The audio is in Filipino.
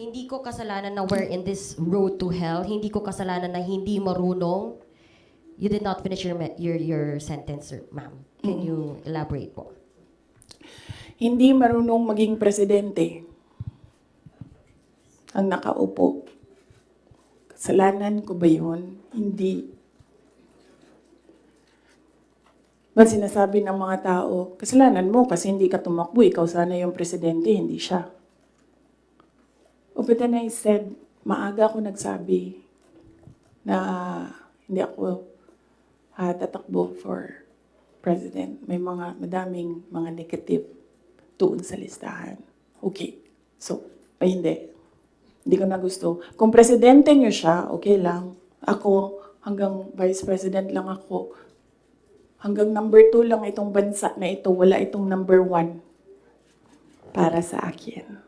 Hindi ko kasalanan na we're in this road to hell. Hindi ko kasalanan na hindi marunong. You did not finish your your your sentence, ma'am. Can you elaborate po? Hindi marunong maging presidente ang nakaupo. Kasalanan ko ba yun? Hindi. Ba't sinasabi ng mga tao, kasalanan mo kasi hindi ka tumakbo, ikaw sana yung presidente, hindi siya. But then I said, maaga ako nagsabi na hindi ako ah, tatakbo for president. May mga madaming mga negative doon sa listahan. Okay. So, ay hindi. Hindi ko na gusto. Kung presidente niyo siya, okay lang. Ako, hanggang vice president lang ako. Hanggang number two lang itong bansa na ito. Wala itong number one para sa akin.